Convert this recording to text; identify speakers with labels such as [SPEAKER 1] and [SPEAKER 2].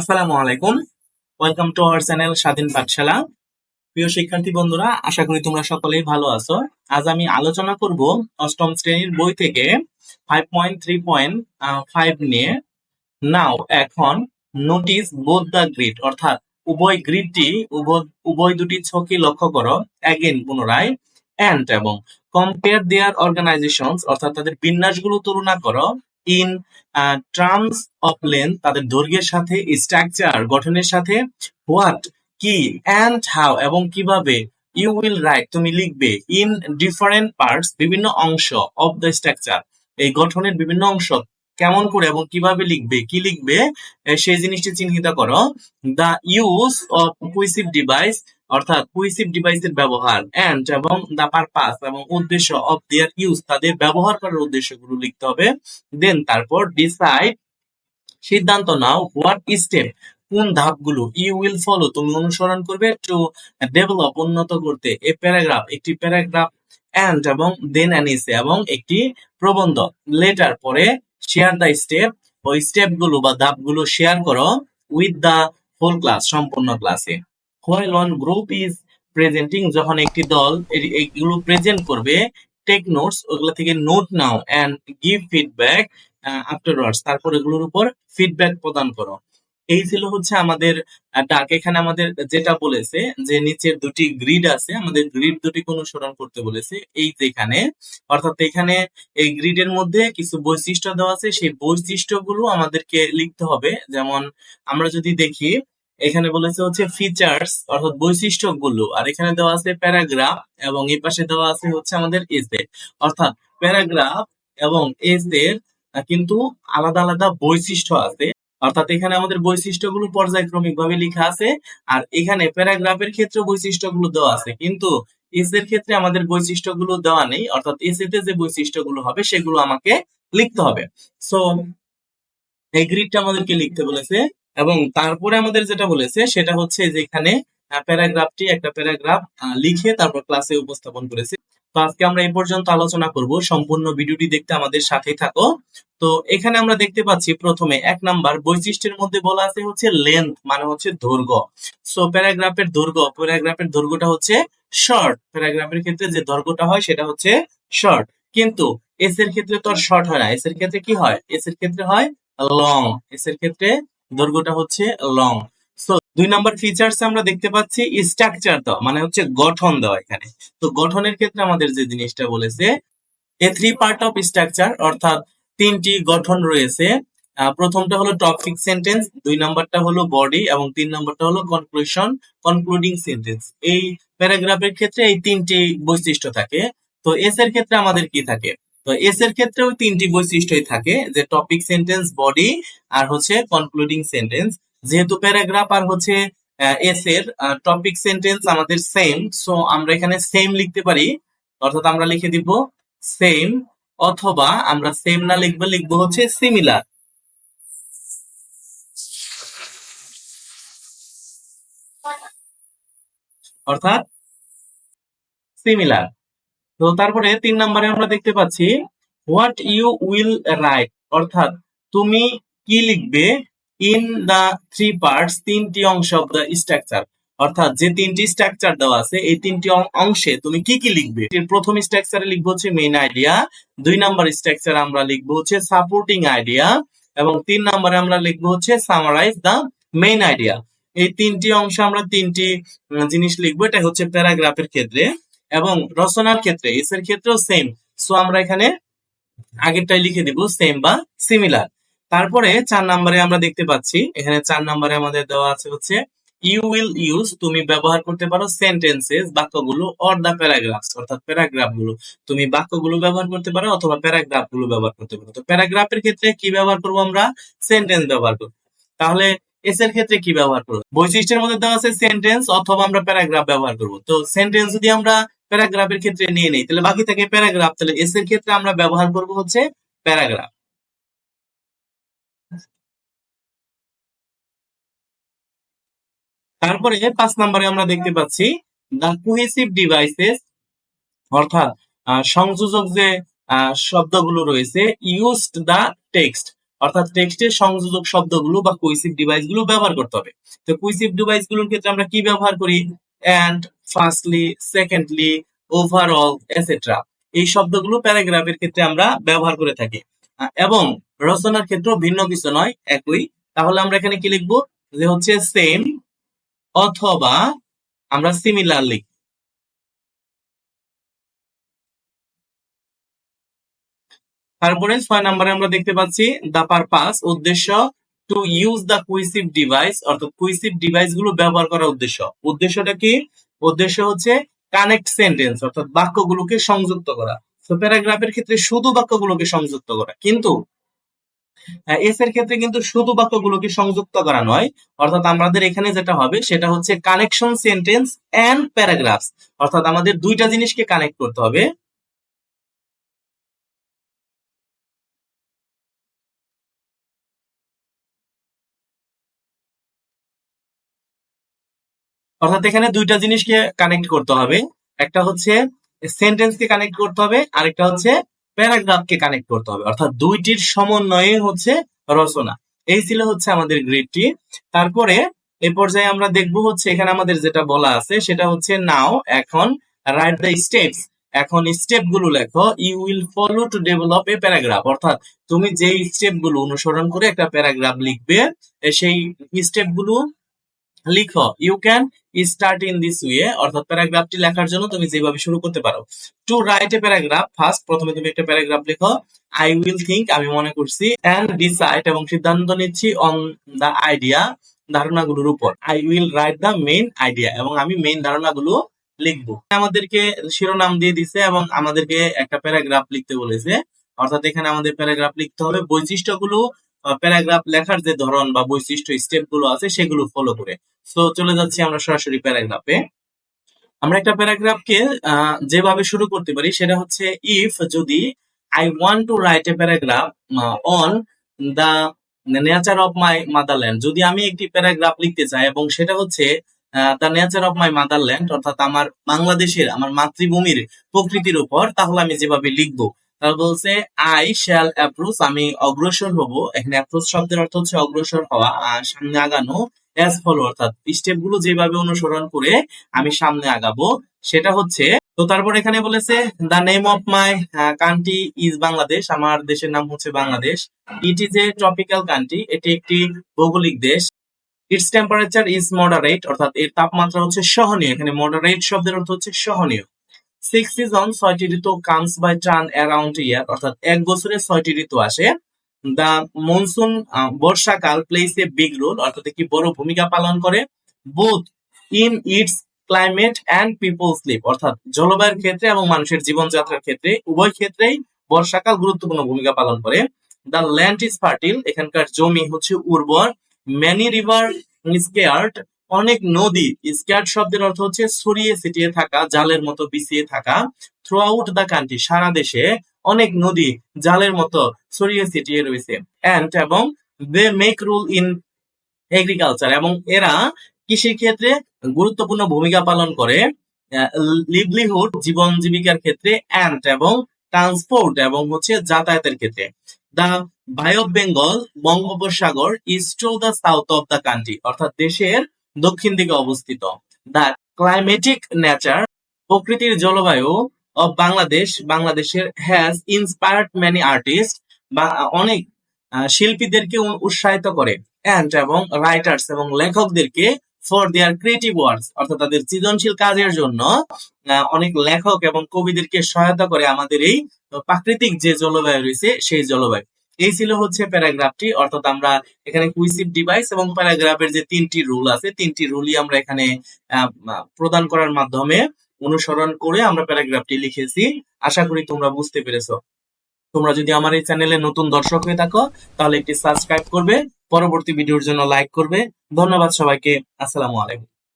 [SPEAKER 1] আসসালামু আলাইকুম। Welcome to our channel স্বাধীন পাঠশালা প্রিয় শিক্ষার্থী বন্ধুরা, আশা করি তোমরা সকলেই ভালো আছো। আজ আমি আলোচনা করব অষ্টম শ্রেণির বই থেকে five point three point five নিয়ে। নাও এখন নোটিস বোথ দ্য গ্রিড অর্থাৎ উভয় গ্রিডটি উভয় দুটি ছকি লক্ষ্য করো অ্যাগেন পুনরায় অ্যান্ড এবং কম্পেয়ার দেয়ার অর্গানাইজেশনস অর্থাৎ তাদের বিন্যাসগুলো তুলনা করো। ইন টার্মস অফ লেন্থ তাদের দৈর্ঘ্যের সাথে স্ট্রাকচার গঠনের সাথে হোয়াট কি অ্যান্ড হাউ এবং কীভাবে ইউ উইল রাইট তুমি লিখবে ইন ডিফারেন্ট পার্টস বিভিন্ন অংশ অফ দ্য স্ট্রাকচার এই গঠনের বিভিন্ন অংশ, কেমন করে এবং কীভাবে লিখবে, কি লিখবে সেই জিনিসটি চিহ্নিত করো the use of cohesive device অর্থাৎ কুইসিভ ডিভাইসের ব্যবহার এন্ড এবং দ্য পারপাস এবং উদ্দেশ্য অফ দেয়ার ইউজ তাদের ব্যবহার করার উদ্দেশ্যগুলো লিখতে হবে। দেন তারপর ডিসাইড সিদ্ধান্ত নাও হোয়াট স্টেপ কোন ধাপগুলো ইউ উইল ফলো তুমি অনুসরণ করবে টু ডেভেলপ উন্নত করতে। এ প্যারাগ্রাফ একটি প্যারাগ্রাফ অ্যান্ড এবং দেন অ্যান এসে এবং একটি প্রবন্ধ লেটার পরে শেয়ার দ্য স্টেপ ওই স্টেপগুলো বা ধাপগুলো শেয়ার করো উইথ দ্য হোল ক্লাস সম্পূর্ণ ক্লাসে while one group is presenting যখন একটি দল এইগুলো প্রেজেন্ট করবে টেক নোটস ওগুলো থেকে নোট নাও এন্ড গিভ ফিডব্যাক আফটারওয়ার্ডস তারপর এগুলোর উপর ফিডব্যাক প্রদান করো। এই ছিল হচ্ছে আমাদের ডাক। এখানে আমাদের যেটা বলেছে যে নিচের দুটি গ্রিড আছে, আমাদের গ্রিড দুটি অনুসরণ করতে বলেছে, এই যেখানে অর্থাৎ এখানে এই গ্রিডের মধ্যে কিছু বৈশিষ্ট্য দেওয়া আছে, সেই বৈশিষ্ট্যগুলো আমাদেরকে লিখতে হবে। যেমন আমরা যদি দেখি এখানে বলেছে হচ্ছে ফিচার্স অর্থাৎ বৈশিষ্ট্যগুলো। আর এখানে দেওয়া আছে প্যারাগ্রাফ এবং এই পাশে দেওয়া আছে হচ্ছে আমাদের এসে অর্থাৎ প্যারাগ্রাফ এবং এসের কিন্তু আলাদা আলাদা বৈশিষ্ট্য আছে। অর্থাৎ এখানে আমাদের বৈশিষ্ট্যগুলো পর্যায়ক্রমিক ভাবে লেখা আছে, আর এখানে প্যারাগ্রাফের ক্ষেত্রে বৈশিষ্ট্যগুলো দেওয়া আছে। কিন্তু এস এর ক্ষেত্রে আমাদের বৈশিষ্ট্যগুলো দেওয়া নেই, অর্থাৎ এসে তে যে বৈশিষ্ট্যগুলো হবে সেগুলো আমাকে লিখতে হবে। সো এই গ্রিডটা আমাদেরকে লিখতে বলেছে এবং তারপরে আমাদের যেটা বলেছে, সেটা হচ্ছে যে এখানে প্যারাগ্রাফটি একটা প্যারাগ্রাফ লিখে তারপর ক্লাসে উপস্থাপন করেছে। তো আজকে আমরা এই পর্যন্ত আলোচনা করব। সম্পূর্ণ ভিডিওটি দেখতে আমাদের সাথেই থাকো। তো এখানে আমরা দেখতে পাচ্ছি প্রথমে এক নাম্বার বৈশিষ্ট্যের মধ্যে বলা আছে হচ্ছে লেন্থ মানে হচ্ছে দৈর্ঘ্য। সো প্যারাগ্রাফের দৈর্ঘ্য, প্যারাগ্রাফের দৈর্ঘ্যটা হচ্ছে শর্ট প্যারাগ্রাফের ক্ষেত্রে যে দৈর্ঘ্যটা হয়, সেটা হচ্ছে শর্ট কিন্তু এস এর ক্ষেত্রে তো আর শর্ট হয় না। এস এর ক্ষেত্রে কি হয়? এস এর ক্ষেত্রে হয় লং এস এর ক্ষেত্রে দৈর্ঘ্যটা হচ্ছে লং সো দুই নাম্বার ফিচার্স আমরা দেখতে পাচ্ছি স্ট্রাকচার দেওয়া মানে হচ্ছে গঠন দেওয়া এখানে। তো গঠনের ক্ষেত্রে আমাদের যে জিনিসটা বলেছে, a three part of structure অর্থাৎ তিনটি গঠন রয়েছে। প্রথমটা হলো টপিক সেন্টেন্স দুই নাম্বারটা হলো বডি এবং তিন নাম্বারটা হলো কনক্লুশন কনক্লুডিং সেন্টেন্স এই প্যারাগ্রাফের ক্ষেত্রে এই তিনটি বৈশিষ্ট্য থাকে। তো এস এর ক্ষেত্রে আমাদের কি থাকে? তো এস এর ক্ষেত্রেও তিনটি বৈশিষ্ট্যই থাকে, যে টপিক সেন্টেন্স বডি আর হচ্ছে কনক্লুডিং সেন্টেন্স যেহেতু প্যারাগ্রাফ আর হচ্ছে এস এর টপিক সেন্টেন্স আমাদের সেম সো আমরা এখানে সেম লিখতে পারি। অর্থাৎ আমরা লিখে দিব সেম অথবা আমরা সেম না লিখব লিখব হচ্ছে সিমিলার অর্থাৎ সিমিলার তো তারপরে তিন নম্বরে আমরা দেখতে পাচ্ছি হোয়াট ইউ উইল রাইট অর্থাৎ তুমি কি লিখবে ইন দা থ্রি পার্টস তিনটি অংশ অফ দ্য স্ট্রাকচার অর্থাৎ যে তিনটি স্ট্রাকচার দেওয়া আছে, এই তিনটি অংশে তুমি কি কি লিখবে? প্রথম স্ট্রাকচারে লিখব হচ্ছে মেইন আইডিয়া দুই নাম্বার স্ট্রাকচার আমরা লিখব হচ্ছে সাপোর্টিং আইডিয়া এবং তিন নাম্বারে আমরা লিখব হচ্ছে সামারাইজ দা মেইন আইডিয়া এই তিনটি অংশ আমরা তিনটি জিনিস লিখব এটা হচ্ছে প্যারাগ্রাফের ক্ষেত্রে। এবং রচনার ক্ষেত্রে, এস এর ক্ষেত্রেও সেম সো আমরা এখানে আগেরটাই লিখে দিব সেম বা সিমিলার তারপরে চার নম্বরে আমরা দেখতে পাচ্ছি, এখানে চার নম্বরে আমাদের দেওয়া আছে হচ্ছে ইউ উইল ইউজ তুমি ব্যবহার করতে পারো সেন্টেন্সেস বাক্যগুলো অর দা প্যারাগ্রাফ অর্থাৎ প্যারাগ্রাফগুলো তুমি বাক্যগুলো ব্যবহার করতে পারো অথবা প্যারাগ্রাফগুলো ব্যবহার করতে পারো। তো প্যারাগ্রাফের ক্ষেত্রে কি ব্যবহার করব আমরা? সেন্টেন্স ব্যবহার করব। তাহলে এস এর ক্ষেত্রে কি ব্যবহার করব? বৈশিষ্ট্যের মধ্যে দেওয়া আছে সেন্টেন্স অথবা আমরা প্যারাগ্রাফ ব্যবহার করব। তো সেন্টেন্স যদি আমরা প্যারাগ্রাফের ক্ষেত্রে নিয়ে নেই। তাহলে বাকি থাকে প্যারাগ্রাফ। তাহলে এস এর ক্ষেত্রে আমরা ব্যবহার করব হচ্ছে প্যারাগ্রাফ। তারপরে পাঁচ নম্বরে আমরা দেখতে পাচ্ছি দ্য কোহেসিভ ডিভাইসেস অর্থাৎ সংযোজক যে শব্দগুলো রয়েছে ইউজড দ্য টেক্সট অর্থাৎ টেক্সটের সংযোজক শব্দগুলো বা কুইসিভ ডিভাইসগুলো ব্যবহার করতে হবে। তো কুইসিভ ডিভাইসগুলোর ক্ষেত্রে আমরা কি ব্যবহার করি? And firstly secondly overall etcetera এই শব্দগুলো প্যারাগ্রাফের ক্ষেত্রে আমরা ব্যবহার করে থাকি। এবং রচনার ক্ষেত্রেও ভিন্ন কিছু নয়, একই। তাহলে আমরা এখানে কি লিখব? যে হচ্ছে সেম অথবা আমরা সিমিলার লিখব। তারপরে ছয় নম্বরে আমরা দেখতে পাচ্ছি দা পারপাস উদ্দেশ্য to use the cohesive device অর্থাৎ কুইসিভ ডিভাইসগুলো ব্যবহার করার উদ্দেশ্য। উদ্দেশ্যটা কি? উদ্দেশ্য হচ্ছে কানেক্ট সেন্টেন্স অর্থাৎ বাক্যগুলোকে সংযুক্ত করা। তো প্যারাগ্রাফের ক্ষেত্রে শুধু বাক্যগুলোকে সংযুক্ত করা। কিন্তু এস এর ক্ষেত্রে কিন্তু শুধু বাক্যগুলোকে সংযুক্ত করা নয়। অর্থাৎ আমাদের এখানে যেটা হবে, সেটা হচ্ছে কানেকশন সেন্টেন্স এন্ড প্যারাগ্রাফস অর্থাৎ আমাদের দুইটা জিনিসকে কানেক্ট করতে হবে। অর্থাৎ এখানে দুইটা জিনিসকে কানেক্ট করতে হবে। একটা হচ্ছে সেন্টেন্সকে কানেক্ট করতে হবে, আরেকটা হচ্ছে প্যারাগ্রাফকে কানেক্ট করতে হবে। অর্থাৎ দুইটির সমন্বয়ে হচ্ছে রচনা। এই ছিল হচ্ছে আমাদের গ্রিডটি। তারপরে এ পর্যায়ে আমরা দেখব হচ্ছে এখানে আমাদের যেটা বলা আছে, সেটা হচ্ছে নাও এখন রাইট দ্য স্টেপস এখন স্টেপগুলো লেখো। You will follow to develop a paragraph অর্থাৎ তুমি যেই স্টেপগুলো অনুসরণ করে একটা প্যারাগ্রাফ লিখবে সেই স্টেপগুলো লিখো you can start in this way অর্থাৎ প্যারাগ্রাফটি লেখার জন্য তুমি যেভাবে শুরু করতে পারো। To write a paragraph first প্রথমে তুমি একটা প্যারাগ্রাফ লেখো আই উইল থিঙ্ক আমি মনে করছি অ্যান্ড ডিসাইড এবং সিদ্ধান্ত নিচ্ছি অন দা আইডিয়া ধারণাগুলোর উপর। I will write the main idea এবং আমি মেইন ধারণাগুলো লিখব। আমাদেরকে শিরোনাম দিয়ে দিছে এবং আমাদেরকে একটা প্যারাগ্রাফ লিখতে বলেছে। অর্থাৎ এখানে আমাদের প্যারাগ্রাফ লিখতে হবে। বৈশিষ্ট্যগুলো প্যারাগ্রাফ লেখার যে ধরন বা বৈশিষ্ট্য স্টেপগুলো আছে, সেগুলো ফলো করে। সো চলে যাচ্ছি আমরা সরাসরি প্যারাগ্রাফে। আমরা একটা প্যারাগ্রাফকে যেভাবে শুরু করতে পারি, সেটা হচ্ছে ইফ যদি I want to write a paragraph on the nature of my motherland যদি আমি একটি প্যারাগ্রাফ লিখতে চাই এবং সেটা হচ্ছে the nature of my motherland অর্থাৎ আমার বাংলাদেশের, আমার মাতৃভূমির প্রকৃতির উপর, তাহলে আমি যেভাবে লিখব তাহলে বলছে আই শ্যাল অ্যাপ্রোচ আমি অগ্রসর হব, এখানে অ্যাপ্রোচ শব্দের অর্থ হচ্ছে অগ্রসর হওয়া সামনে আগানো অ্যাজ ফলো অর্থাৎ স্টেপগুলো যেভাবে অনুসরণ করে আমি সামনে আগাবো, সেটা হচ্ছে, তো তারপর এখানে বলেছে the name of my country is Bangladesh আমার দেশের নাম হচ্ছে Bangladesh it is a tropical country এটি একটি ভৌগোলিক দেশ ইটস টেম্পারেচার ইজ মডারেট অর্থাৎ এর তাপমাত্রা হচ্ছে সহনীয়, এখানে মডারেট শব্দের অর্থ হচ্ছে সহনীয় সিক্স সিজন ছয়টি ঋতু comes by turn around year অর্থাৎ এক বছরে ছয়টি ঋতু আসে দা মনসুন বর্ষাকাল প্লেস এ বিগ রোল অর্থাৎ একটি বড় ভূমিকা পালন করে both in its climate and people sleep অর্থাৎ জলবায়ুর ক্ষেত্রে এবং মানুষের জীবনযাত্রার ক্ষেত্রে, উভয় ক্ষেত্রেই বর্ষাকাল গুরুত্বপূর্ণ ভূমিকা পালন করে। দ্য ল্যান্ড ইজ ফার্টিল, এখানকার জমি হচ্ছে উর্বর ম্যানি রিভার স্কেয়ার্ড অনেক নদী স্ক্যাট শব্দের অর্থ হচ্ছে ছড়িয়ে ছিটিয়ে থাকা, জালের মতো বিছিয়ে থাকা থ্রু আউট দ্য কান্ট্রি সারা দেশে অনেক নদী জালের মতো ছড়িয়ে ছিটিয়ে রয়েছে। অ্যান্ড এবং they make rule in agriculture এবং এরা কৃষির ক্ষেত্রে গুরুত্বপূর্ণ ভূমিকা পালন করে লিভলিহুড জীবন জীবিকার ক্ষেত্রে অ্যান্ড এবং ট্রান্সপোর্ট এবং হচ্ছে যাতায়াতের ক্ষেত্রে। দ্য বাই অফ বেঙ্গল বঙ্গোপসাগর is to the south of the country অর্থাৎ দেশের দক্ষিণ দিকে অবস্থিত। দ্য ক্লাইমেটিক নেচার প্রকৃতির জলবায়ু অফ বাংলাদেশ বাংলাদেশের হ্যাজ ইন্সপায়ার্ড ম্যানি আর্টিস্ট বা অনেক শিল্পীদেরকে উৎসাহিত করে অ্যান্ড এবং রাইটার্স এবং লেখকদেরকে ফর দেয়ার ক্রিয়েটিভ ওয়ার্কস অর্থাৎ তাদের সৃজনশীল কাজের জন্য অনেক লেখক এবং কবিদেরকে সহায়তা করে আমাদের এই প্রাকৃতিক যে জলবায়ু রয়েছে সেই জলবায়ু। এই ছিল হচ্ছে প্যারাগ্রাফটি, অর্থাৎ আমরা এখানে কুইসিভ ডিভাইস এবং প্যারাগ্রাফের যে তিনটি রুল আছে, তিনটি রুলই আমরা এখানে প্রদান করার মাধ্যমে অনুসরণ করে আমরা প্যারাগ্রাফটি লিখেছি। আশা করি তোমরা বুঝতে পেরেছ। তোমরা যদি আমার এই চ্যানেলে নতুন দর্শক হয়ে থাকো, তাহলে একটি সাবস্ক্রাইব করবে, পরবর্তী ভিডিওর জন্য লাইক করবে। ধন্যবাদ সবাইকে। আসসালামু আলাইকুম।